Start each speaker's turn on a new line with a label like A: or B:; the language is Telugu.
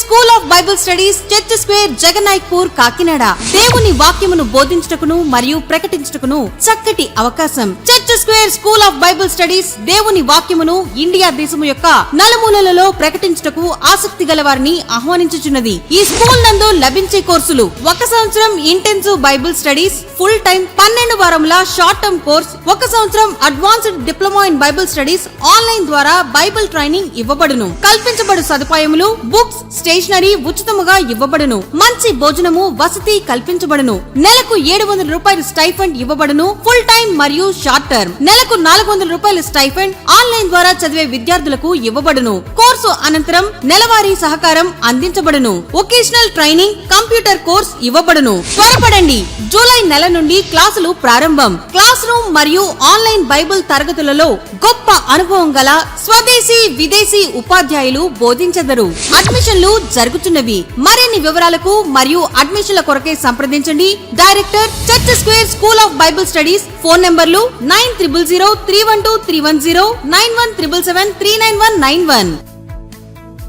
A: School of Bible studies church square Jagannaipur Kakinada. దేవుని వాక్యమును బోధించుటకును మరియు ప్రకటించుటకును చక్కటి అవకాశం. Church square school of Bible studies దేవుని వాక్యమును ఇండియా దేశము యొక్క నలుమూలలలో ప్రకటించుటకు ఆసక్తి గల వారిని ఆహ్వానించుచున్నది. ఈ స్కూల్ నందు లభించే కోర్సులు ఒక సంవత్సరం intensive Bible studies full time పన్నెండు వారముల షార్ట్ టర్మ్ కోర్స్ ఒక సంవత్సరం advanced diploma in Bible studies online ద్వారా బైబిల్ ట్రైనింగ్ ఇవ్వబడును. కల్పించబడు సదుపాయములు బుక్స్ స్టేషనరీ ఉచితముగా ఇవ్వబడును. మంచి భోజనము వసతి కల్పించబడును. నెలకు ఏడు వందల రూపాయలు స్టైఫండ్ ఇవ్వబడును. ఫుల్ టైం మరియు షార్ట్ టర్మ్. నెలకు నాలుగు వందల రూపాయల స్టైఫండ్ ఆన్లైన్ ద్వారా చదివే విద్యార్థులకు ఇవ్వబడును. కోర్సు అనంతరం నెలవారీ సహకారం అందించబడును. ఒకేషనల్ ట్రైనింగ్ కంప్యూటర్ కోర్స్ ఇవ్వబడును. త్వరపడండి. జూలై నెల నుండి క్లాసులు ప్రారంభం. క్లాస్ రూమ్ మరియు ఆన్లైన్ బైబిల్ తరగతులలో గొప్ప అనుభవం గల స్వదేశీ విదేశీ ఉపాధ్యాయులు బోధించెదరు. అడ్మిషన్లు జరుగుతున్నవి. మరిన్ని వివరాలకు మరియు అడ్మిషన్ల కొరకే సంప్రదించండి. Director church square school of Bible studies phone నంబర్లు nine triple zero three one two three one zero nine one triple seven three nine one nine one.